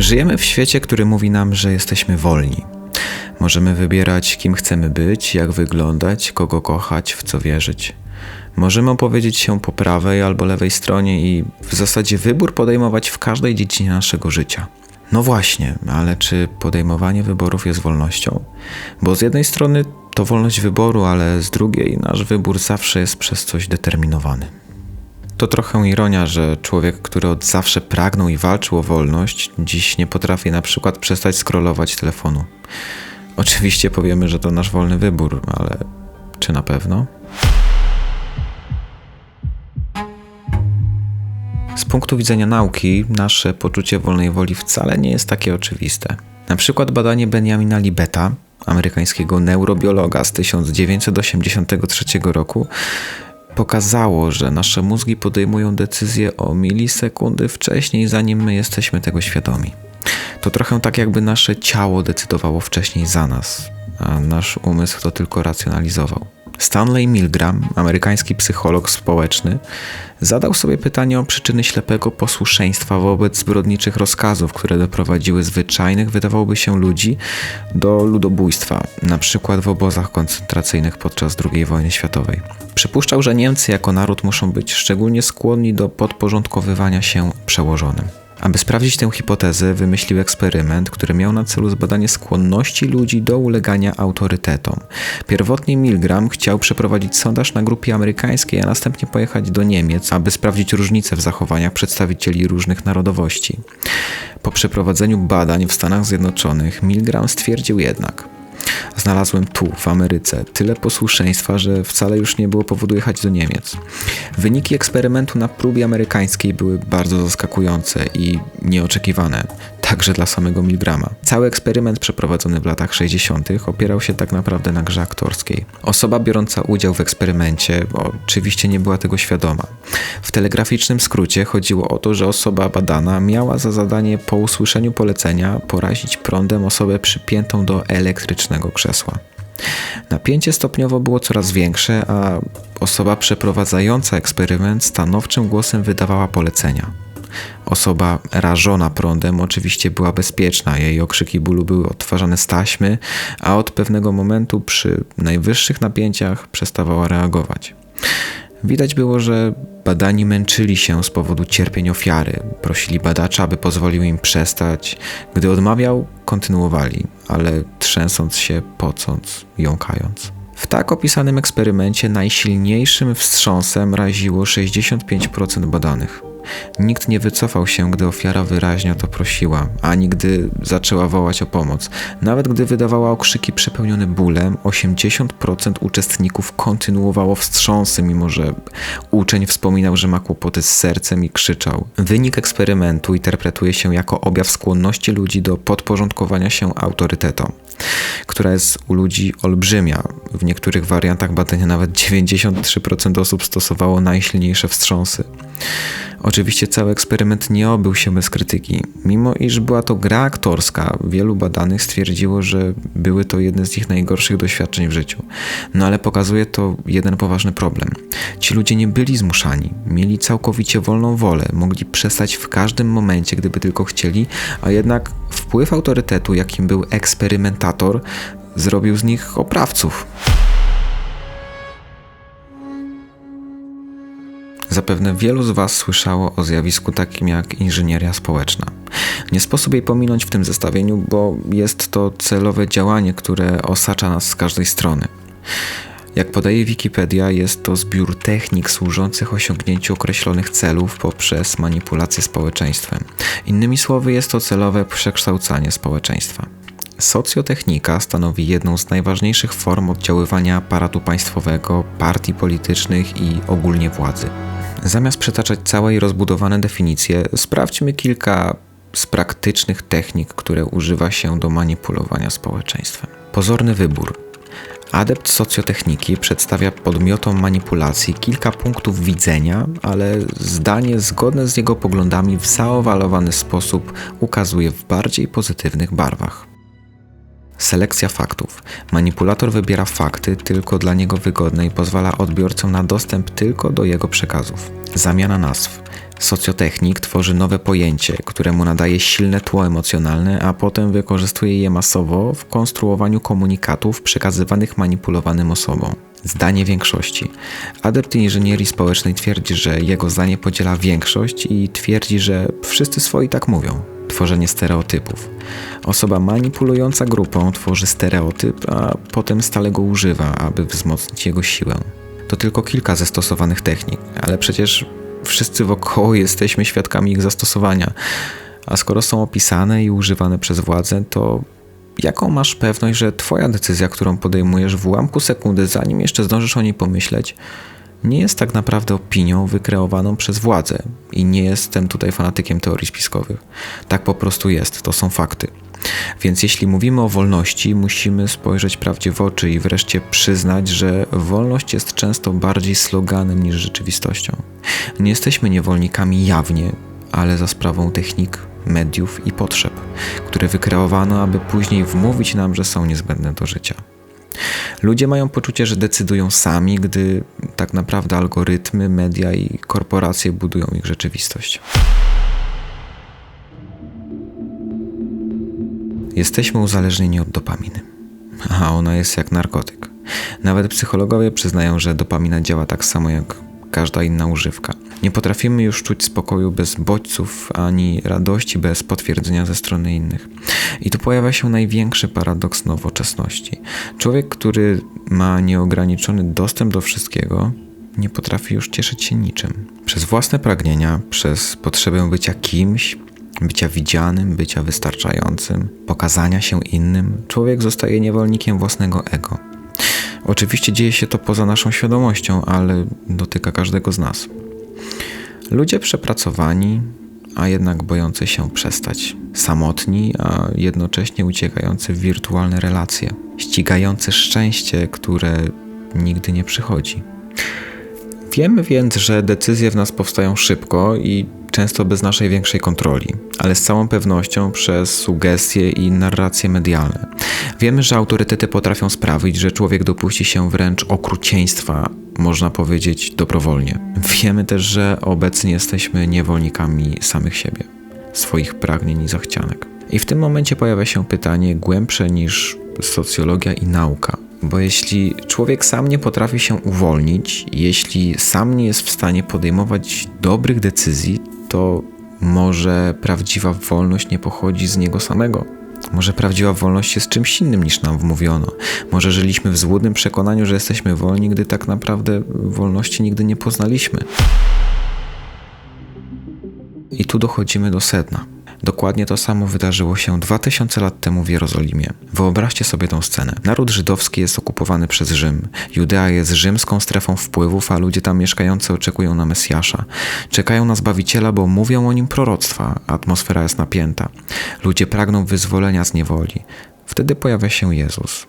Żyjemy w świecie, który mówi nam, że jesteśmy wolni. Możemy wybierać, kim chcemy być, jak wyglądać, kogo kochać, w co wierzyć. Możemy opowiedzieć się po prawej albo lewej stronie i w zasadzie wybór podejmować w każdej dziedzinie naszego życia. No właśnie, ale czy podejmowanie wyborów jest wolnością? Bo z jednej strony to wolność wyboru, ale z drugiej nasz wybór zawsze jest przez coś determinowany. To trochę ironia, że człowiek, który od zawsze pragnął i walczył o wolność, dziś nie potrafi na przykład przestać scrollować telefonu. Oczywiście powiemy, że to nasz wolny wybór, ale czy na pewno? Z punktu widzenia nauki, nasze poczucie wolnej woli wcale nie jest takie oczywiste. Na przykład badanie Benjamina Libeta, amerykańskiego neurobiologa z 1983 roku, pokazało, że nasze mózgi podejmują decyzje o milisekundy wcześniej, zanim my jesteśmy tego świadomi. To trochę tak, jakby nasze ciało decydowało wcześniej za nas, a nasz umysł to tylko racjonalizował. Stanley Milgram, amerykański psycholog społeczny, zadał sobie pytanie o przyczyny ślepego posłuszeństwa wobec zbrodniczych rozkazów, które doprowadziły zwyczajnych, wydawałoby się, ludzi do ludobójstwa, na przykład w obozach koncentracyjnych podczas II wojny światowej. Przypuszczał, że Niemcy jako naród muszą być szczególnie skłonni do podporządkowywania się przełożonym. Aby sprawdzić tę hipotezę, wymyślił eksperyment, który miał na celu zbadanie skłonności ludzi do ulegania autorytetom. Pierwotnie Milgram chciał przeprowadzić sondaż na grupie amerykańskiej, a następnie pojechać do Niemiec, aby sprawdzić różnice w zachowaniach przedstawicieli różnych narodowości. Po przeprowadzeniu badań w Stanach Zjednoczonych Milgram stwierdził jednak, Znalazłem tu, w Ameryce, tyle posłuszeństwa, że wcale już nie było powodu jechać do Niemiec. Wyniki eksperymentu na próbie amerykańskiej były bardzo zaskakujące i nieoczekiwane także dla samego Milgrama. Cały eksperyment przeprowadzony w latach 60. opierał się tak naprawdę na grze aktorskiej. Osoba biorąca udział w eksperymencie oczywiście nie była tego świadoma. W telegraficznym skrócie chodziło o to, że osoba badana miała za zadanie po usłyszeniu polecenia porazić prądem osobę przypiętą do elektrycznego krzesła. Napięcie stopniowo było coraz większe, a osoba przeprowadzająca eksperyment stanowczym głosem wydawała polecenia. Osoba rażona prądem oczywiście była bezpieczna, jej okrzyki bólu były odtwarzane z taśmy, a od pewnego momentu przy najwyższych napięciach przestawała reagować. Widać było, że badani męczyli się z powodu cierpień ofiary. Prosili badacza, aby pozwolił im przestać. Gdy odmawiał, kontynuowali, ale trzęsąc się, pocąc, jąkając. W tak opisanym eksperymencie najsilniejszym wstrząsem raziło 65% badanych. Nikt nie wycofał się, gdy ofiara wyraźnie o to prosiła, ani gdy zaczęła wołać o pomoc. Nawet gdy wydawała okrzyki przepełnione bólem, 80% uczestników kontynuowało wstrząsy, mimo że uczeń wspominał, że ma kłopoty z sercem i krzyczał. Wynik eksperymentu interpretuje się jako objaw skłonności ludzi do podporządkowania się autorytetom która jest u ludzi olbrzymia. W niektórych wariantach badania nawet 93% osób stosowało najsilniejsze wstrząsy. Oczywiście cały eksperyment nie obył się bez krytyki. Mimo iż była to gra aktorska, wielu badanych stwierdziło, że były to jedne z ich najgorszych doświadczeń w życiu. No ale pokazuje to jeden poważny problem. Ci ludzie nie byli zmuszani, mieli całkowicie wolną wolę, mogli przestać w każdym momencie, gdyby tylko chcieli, a jednak wpływ autorytetu, jakim był eksperymentator, zrobił z nich oprawców. Zapewne wielu z Was słyszało o zjawisku takim jak inżynieria społeczna. Nie sposób jej pominąć w tym zestawieniu, bo jest to celowe działanie, które osacza nas z każdej strony. Jak podaje Wikipedia, jest to zbiór technik służących osiągnięciu określonych celów poprzez manipulację społeczeństwem. Innymi słowy, jest to celowe przekształcanie społeczeństwa. Socjotechnika stanowi jedną z najważniejszych form oddziaływania aparatu państwowego, partii politycznych i ogólnie władzy. Zamiast przytaczać całe rozbudowane definicje, sprawdźmy kilka z praktycznych technik, które używa się do manipulowania społeczeństwem. Pozorny wybór. Adept socjotechniki przedstawia podmiotom manipulacji kilka punktów widzenia, ale zdanie zgodne z jego poglądami w zaowalowany sposób ukazuje w bardziej pozytywnych barwach. Selekcja faktów. Manipulator wybiera fakty tylko dla niego wygodne i pozwala odbiorcom na dostęp tylko do jego przekazów. Zamiana nazw. Socjotechnik tworzy nowe pojęcie, któremu nadaje silne tło emocjonalne, a potem wykorzystuje je masowo w konstruowaniu komunikatów przekazywanych manipulowanym osobom. Zdanie większości. Adept inżynierii społecznej twierdzi, że jego zdanie podziela większość i twierdzi, że wszyscy swoi tak mówią. Tworzenie stereotypów. Osoba manipulująca grupą tworzy stereotyp, a potem stale go używa, aby wzmocnić jego siłę. To tylko kilka ze stosowanych technik, ale przecież wszyscy wokoło jesteśmy świadkami ich zastosowania. A skoro są opisane i używane przez władzę, to jaką masz pewność, że Twoja decyzja, którą podejmujesz w ułamku sekundy, zanim jeszcze zdążysz o niej pomyśleć, nie jest tak naprawdę opinią wykreowaną przez władzę? I nie jestem tutaj fanatykiem teorii spiskowych. Tak po prostu jest, to są fakty. Więc jeśli mówimy o wolności, musimy spojrzeć prawdzie w oczy i wreszcie przyznać, że wolność jest często bardziej sloganem niż rzeczywistością. Nie jesteśmy niewolnikami jawnie, ale za sprawą technik, mediów i potrzeb, które wykreowano, aby później wmówić nam, że są niezbędne do życia. Ludzie mają poczucie, że decydują sami, gdy tak naprawdę algorytmy, media i korporacje budują ich rzeczywistość. Jesteśmy uzależnieni od dopaminy, a ona jest jak narkotyk. Nawet psychologowie przyznają, że dopamina działa tak samo jak każda inna używka. Nie potrafimy już czuć spokoju bez bodźców, ani radości bez potwierdzenia ze strony innych. I tu pojawia się największy paradoks nowoczesności. Człowiek, który ma nieograniczony dostęp do wszystkiego, nie potrafi już cieszyć się niczym. Przez własne pragnienia, przez potrzebę bycia kimś, bycia widzianym, bycia wystarczającym, pokazania się innym, człowiek zostaje niewolnikiem własnego ego. Oczywiście dzieje się to poza naszą świadomością, ale dotyka każdego z nas. Ludzie przepracowani, a jednak bojący się przestać. Samotni, a jednocześnie uciekający w wirtualne relacje. Ścigający szczęście, które nigdy nie przychodzi. Wiemy więc, że decyzje w nas powstają szybko i często bez naszej większej kontroli, ale z całą pewnością przez sugestie i narracje medialne. Wiemy, że autorytety potrafią sprawić, że człowiek dopuści się wręcz okrucieństwa, można powiedzieć dobrowolnie. Wiemy też, że obecnie jesteśmy niewolnikami samych siebie, swoich pragnień i zachcianek. I w tym momencie pojawia się pytanie głębsze niż socjologia i nauka. Bo jeśli człowiek sam nie potrafi się uwolnić, jeśli sam nie jest w stanie podejmować dobrych decyzji, to może prawdziwa wolność nie pochodzi z niego samego. Może prawdziwa wolność jest czymś innym niż nam wmówiono. Może żyliśmy w złudnym przekonaniu, że jesteśmy wolni, gdy tak naprawdę wolności nigdy nie poznaliśmy. I tu dochodzimy do sedna. Dokładnie to samo wydarzyło się 2000 lat temu w Jerozolimie. Wyobraźcie sobie tę scenę. Naród żydowski jest okupowany przez Rzym. Judea jest rzymską strefą wpływów, a ludzie tam mieszkający oczekują na Mesjasza. Czekają na Zbawiciela, bo mówią o nim proroctwa. Atmosfera jest napięta. Ludzie pragną wyzwolenia z niewoli. Wtedy pojawia się Jezus.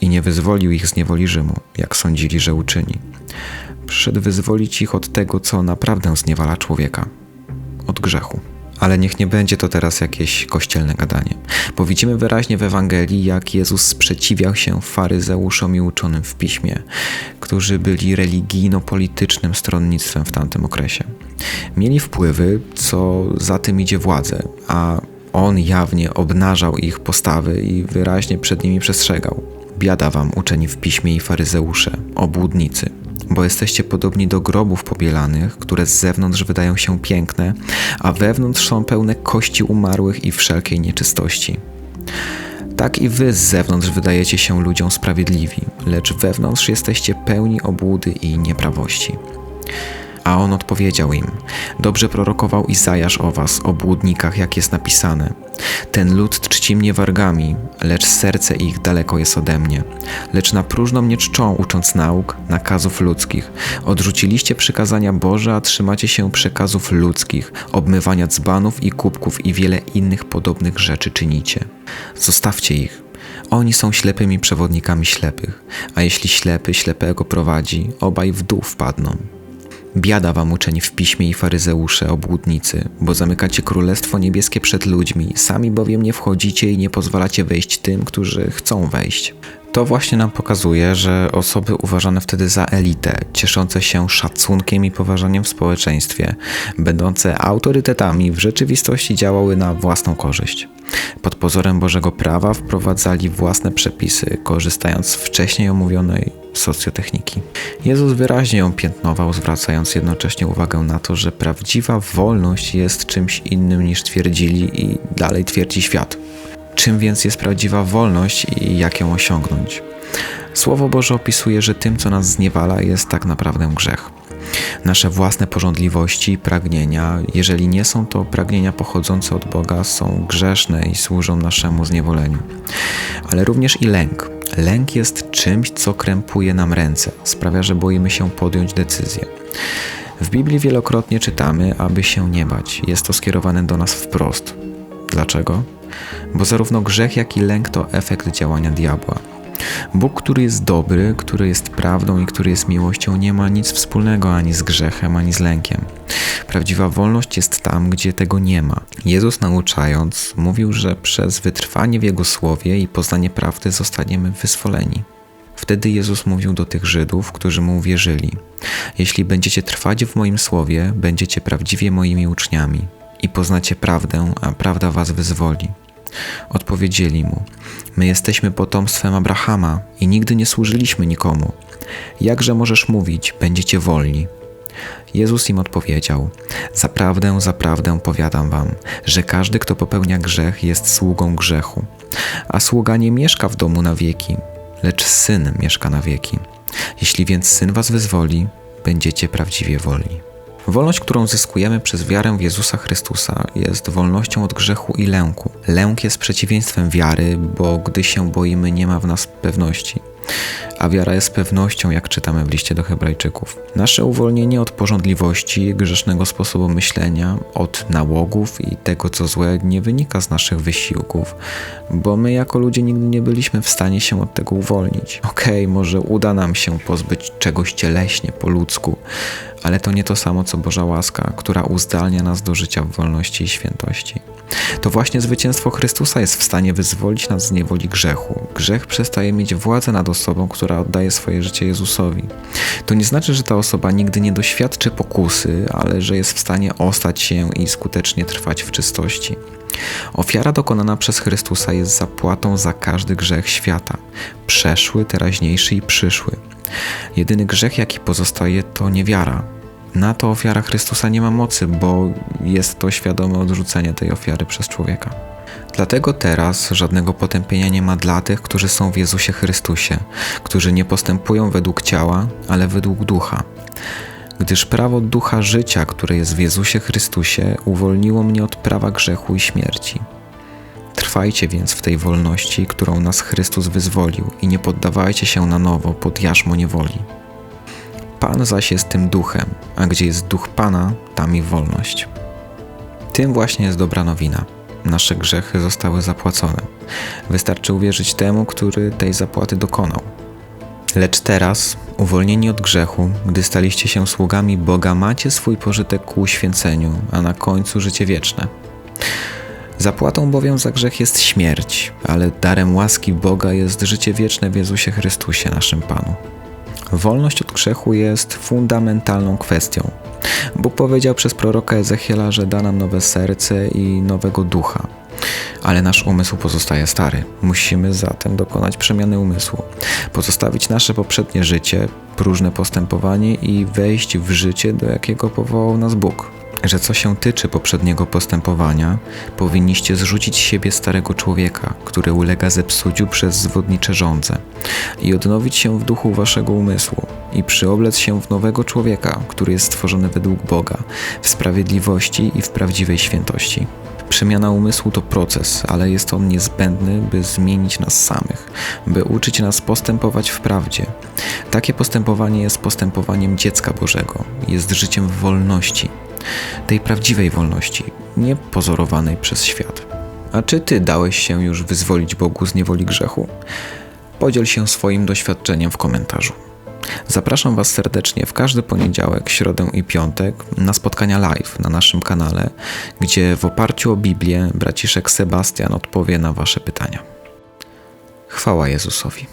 I nie wyzwolił ich z niewoli Rzymu, jak sądzili, że uczyni. Przyszedł wyzwolić ich od tego, co naprawdę zniewala człowieka od grzechu. Ale niech nie będzie to teraz jakieś kościelne gadanie, bo widzimy wyraźnie w Ewangelii, jak Jezus sprzeciwiał się faryzeuszom i uczonym w piśmie, którzy byli religijno-politycznym stronnictwem w tamtym okresie. Mieli wpływy, co za tym idzie władzę, a on jawnie obnażał ich postawy i wyraźnie przed nimi przestrzegał. Biada wam, uczeni w piśmie i faryzeusze, obłudnicy, bo jesteście podobni do grobów pobielanych, które z zewnątrz wydają się piękne, a wewnątrz są pełne kości umarłych i wszelkiej nieczystości. Tak i wy z zewnątrz wydajecie się ludziom sprawiedliwi, lecz wewnątrz jesteście pełni obłudy i nieprawości. A on odpowiedział im: Dobrze prorokował Izajasz o was, o błudnikach, jak jest napisane. Ten lud czci mnie wargami, lecz serce ich daleko jest ode mnie. Lecz na próżno mnie czczą, ucząc nauk, nakazów ludzkich. Odrzuciliście przykazania Boże, a trzymacie się przekazów ludzkich, obmywania dzbanów i kubków i wiele innych podobnych rzeczy czynicie. Zostawcie ich. Oni są ślepymi przewodnikami ślepych, a jeśli ślepy ślepego prowadzi, obaj w dół wpadną. Biada wam uczeni w piśmie i faryzeusze, obłudnicy, bo zamykacie królestwo niebieskie przed ludźmi, sami bowiem nie wchodzicie i nie pozwalacie wejść tym, którzy chcą wejść. To właśnie nam pokazuje, że osoby uważane wtedy za elitę, cieszące się szacunkiem i poważaniem w społeczeństwie, będące autorytetami, w rzeczywistości działały na własną korzyść. Pod pozorem Bożego prawa wprowadzali własne przepisy, korzystając z wcześniej omówionej socjotechniki. Jezus wyraźnie ją piętnował, zwracając jednocześnie uwagę na to, że prawdziwa wolność jest czymś innym niż twierdzili i dalej twierdzi świat. Czym więc jest prawdziwa wolność i jak ją osiągnąć? Słowo Boże opisuje, że tym, co nas zniewala, jest tak naprawdę grzech. Nasze własne porządliwości i pragnienia, jeżeli nie są to pragnienia pochodzące od Boga, są grzeszne i służą naszemu zniewoleniu. Ale również i lęk. Lęk jest czymś, co krępuje nam ręce, sprawia, że boimy się podjąć decyzję. W Biblii wielokrotnie czytamy, aby się nie bać. Jest to skierowane do nas wprost. Dlaczego? Bo zarówno grzech, jak i lęk to efekt działania diabła. Bóg, który jest dobry, który jest prawdą i który jest miłością, nie ma nic wspólnego ani z grzechem, ani z lękiem. Prawdziwa wolność jest tam, gdzie tego nie ma. Jezus nauczając, mówił, że przez wytrwanie w Jego słowie i poznanie prawdy zostaniemy wyzwoleni. Wtedy Jezus mówił do tych Żydów, którzy mu uwierzyli: Jeśli będziecie trwać w moim słowie, będziecie prawdziwie moimi uczniami i poznacie prawdę, a prawda was wyzwoli. Odpowiedzieli mu: My jesteśmy potomstwem Abrahama i nigdy nie służyliśmy nikomu. Jakże możesz mówić, będziecie wolni? Jezus im odpowiedział: Zaprawdę, zaprawdę powiadam wam, że każdy, kto popełnia grzech, jest sługą grzechu. A sługa nie mieszka w domu na wieki, lecz syn mieszka na wieki. Jeśli więc syn was wyzwoli, będziecie prawdziwie wolni. Wolność, którą zyskujemy przez wiarę w Jezusa Chrystusa, jest wolnością od grzechu i lęku. Lęk jest przeciwieństwem wiary, bo gdy się boimy, nie ma w nas pewności a wiara jest pewnością, jak czytamy w liście do Hebrajczyków. Nasze uwolnienie od porządliwości, grzesznego sposobu myślenia, od nałogów i tego, co złe, nie wynika z naszych wysiłków, bo my jako ludzie nigdy nie byliśmy w stanie się od tego uwolnić. Okej, okay, może uda nam się pozbyć czegoś cieleśnie, po ludzku, ale to nie to samo co Boża łaska, która uzdalnia nas do życia w wolności i świętości. To właśnie zwycięstwo Chrystusa jest w stanie wyzwolić nas z niewoli grzechu. Grzech przestaje mieć władzę nad osobą, która oddaje swoje życie Jezusowi. To nie znaczy, że ta osoba nigdy nie doświadczy pokusy, ale że jest w stanie ostać się i skutecznie trwać w czystości. Ofiara dokonana przez Chrystusa jest zapłatą za każdy grzech świata przeszły, teraźniejszy i przyszły. Jedyny grzech, jaki pozostaje, to niewiara. Na to ofiara Chrystusa nie ma mocy, bo jest to świadome odrzucenie tej ofiary przez człowieka. Dlatego teraz żadnego potępienia nie ma dla tych, którzy są w Jezusie Chrystusie, którzy nie postępują według ciała, ale według ducha. Gdyż prawo ducha życia, które jest w Jezusie Chrystusie, uwolniło mnie od prawa grzechu i śmierci. Trwajcie więc w tej wolności, którą nas Chrystus wyzwolił, i nie poddawajcie się na nowo pod jarzmo niewoli. Pan zaś jest tym duchem, a gdzie jest duch Pana, tam i wolność. Tym właśnie jest dobra nowina. Nasze grzechy zostały zapłacone. Wystarczy uwierzyć temu, który tej zapłaty dokonał. Lecz teraz, uwolnieni od grzechu, gdy staliście się sługami Boga, macie swój pożytek ku uświęceniu, a na końcu życie wieczne. Zapłatą bowiem za grzech jest śmierć, ale darem łaski Boga jest życie wieczne w Jezusie Chrystusie, naszym Panu. Wolność od grzechu jest fundamentalną kwestią. Bóg powiedział przez proroka Ezechiela, że da nam nowe serce i nowego ducha. Ale nasz umysł pozostaje stary. Musimy zatem dokonać przemiany umysłu, pozostawić nasze poprzednie życie, próżne postępowanie i wejść w życie, do jakiego powołał nas Bóg że co się tyczy poprzedniego postępowania, powinniście zrzucić z siebie starego człowieka, który ulega zepsuciu przez zwodnicze żądze, i odnowić się w duchu waszego umysłu, i przyoblec się w nowego człowieka, który jest stworzony według Boga, w sprawiedliwości i w prawdziwej świętości. Przemiana umysłu to proces, ale jest on niezbędny, by zmienić nas samych, by uczyć nas postępować w prawdzie. Takie postępowanie jest postępowaniem dziecka Bożego, jest życiem w wolności, tej prawdziwej wolności, nie pozorowanej przez świat. A czy ty dałeś się już wyzwolić Bogu z niewoli grzechu? Podziel się swoim doświadczeniem w komentarzu. Zapraszam Was serdecznie w każdy poniedziałek, środę i piątek na spotkania live na naszym kanale, gdzie w oparciu o Biblię braciszek Sebastian odpowie na Wasze pytania. Chwała Jezusowi.